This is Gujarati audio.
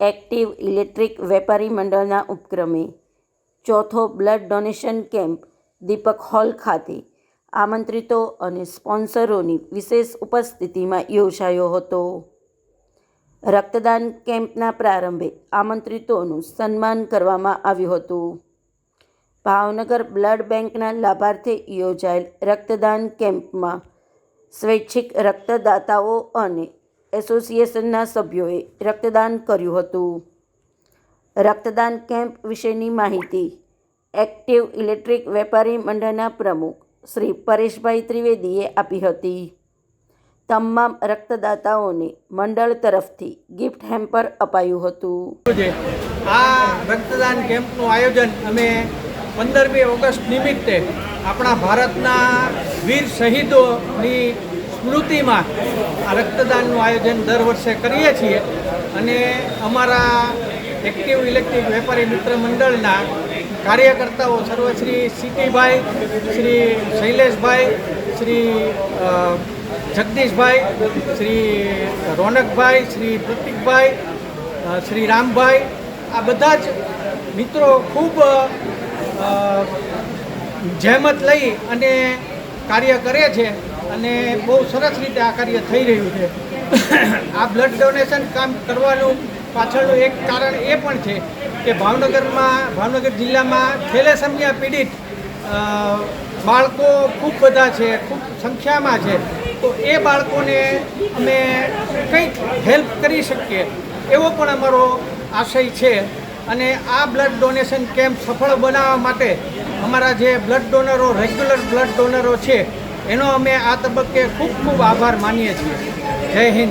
એક્ટિવ ઇલેક્ટ્રિક વેપારી મંડળના ઉપક્રમે ચોથો blood donation camp Deepak hall ખાતે આમંત્રિતો અને સ્પોન્સરોની વિશેષ ઉપસ્થિતિમાં યોજાયો હતો. રક્તદાન કેમ્પના પ્રારંભે આમંત્રિતોનું સન્માન કરવામાં આવ્યું હતું. ભાવનગર બ્લડ બેંકના લાભાર્થે યોજાયેલ રક્તદાન કેમ્પમાં સ્વૈચ્છિક રક્તદાતાઓ અને એસોસિએશનના સભ્યોએ રક્તદાન કર્યું હતું. રક્તદાન કેમ્પ વિશેની માહિતી એક્ટિવ ઇલેક્ટ્રિક વેપારી મંડળના પ્રમુખ શ્રી પરેશભાઈ ત્રિવેદીએ આપી હતી. તમામ રક્તદાતાઓને મંડળ તરફથી ગિફ્ટ હેમ્પર અપાયું હતું. આ રક્તદાન કેમ્પનું આયોજન અમે પંદરમી ઓગસ્ટ નિમિત્તે આપણા ભારતના વીર શહીદોની સ્મૃતિમાં આ રક્તદાનનું આયોજન દર વર્ષે કરીએ છીએ અને અમારા એક્ટિવ ઇલેક્ટ્રિક વેપારી મિત્ર મંડળના કાર્યકર્તાઓ સર્વશ્રી સીટીભાઈ, શ્રી શૈલેષભાઈ, શ્રી જગદીશભાઈ, શ્રી રોનકભાઈ, શ્રી પ્રતિકભાઈ શ્રી રામભાઈ, આ બધા જ મિત્રો ખૂબ જહેમત લઈ અને કાર્ય કરે છે. અને બહુ સરસ રીતે આ કાર્ય થઈ રહ્યું છે. આ બ્લડ ડોનેશન કામ કરવાનું પાછળનું એક કારણ એ પણ છે કે ભાવનગરમાં, ભાવનગર જિલ્લામાં થેલેસમિયા પીડિત બાળકો ખૂબ બધા છે, ખૂબ સંખ્યામાં છે. તો એ બાળકોને અમે કંઈક હેલ્પ કરી શકીએ એવો પણ અમારો આશય છે. અને આ બ્લડ ડોનેશન કેમ્પ સફળ બનાવવા માટે અમારા જે બ્લડ ડોનરો રેગ્યુલર બ્લડ ડોનરો છે એનો અમે આ તબક્કે ખૂબ ખૂબ આભાર માનીએ છીએ. જય હિન્દ.